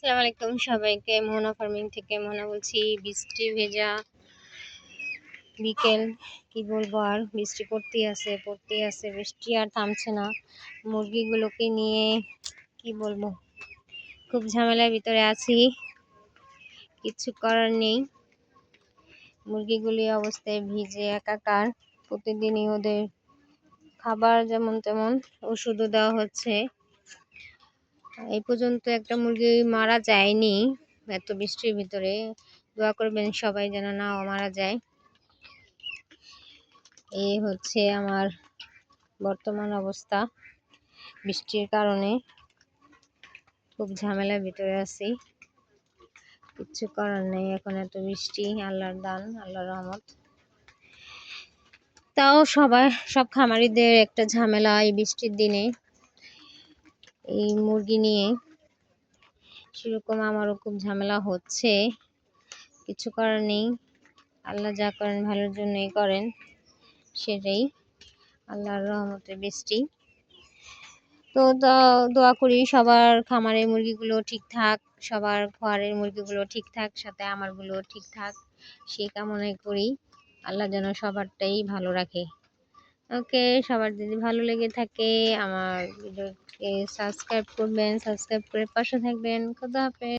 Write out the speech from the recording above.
আসসালামু আলাইকুম সবাইকে। মোহনা ফার্মিং থেকে মোহনা বলছি, বৃষ্টি ভেজা বিকেল, কি বলব আর? বৃষ্টি পড়তেই আছে পড়তেই আছে, বৃষ্টি আর থামছে না। মুরগিগুলোকে নিয়ে কি বলব? খুব ঝামেলার ভিতরে আছি। কিছু করার নেই। মুরগিগুলি অবস্থায় ভিজে একাকার। প্রতিদিনই ওদের খাবার যেমন তেমন ওষুধও দেওয়া হচ্ছে। এই পর্যন্ত একটা মুরগি মারা যায়নি। এত বৃষ্টির ভিতরে। দোয়া করবেন সবাই যেন নাও মারা যায়। এই হচ্ছে আমার বর্তমান অবস্থা বৃষ্টির কারণে। খুব ঝামেলার ভিতরে আছি। কিচ্ছু করার নেই। এখন এত বৃষ্টি, আল্লাহর দান, আল্লাহর রহমত। তাও সবাই, সব খামারিদের একটা ঝামেলা এই বৃষ্টির দিনে। এই মুরগি নিয়ে সেরকম আমারও খুব ঝামেলা হচ্ছে। কিছু করার নেই। আল্লাহ যা করেন ভালোর জন্যই করেন, সেটাই। আল্লাহর রহমতে বৃষ্টি তো দোয়া করি সবার খামারের মুরগিগুলো ঠিকঠাক সবার ঘরের মুরগিগুলো ঠিকঠাক সাথে আমারগুলো ঠিকঠাক সেই কামনাই করি। আল্লাহ যেন সবারটাই ভালো রাখে। ওকে, সবার যদি ভালো লেগে থাকে, আমার ভিডিওকে সাবস্ক্রাইব করবেন সাবস্ক্রাইব করে পাশে থাকবেন। খুদা হাফেজ।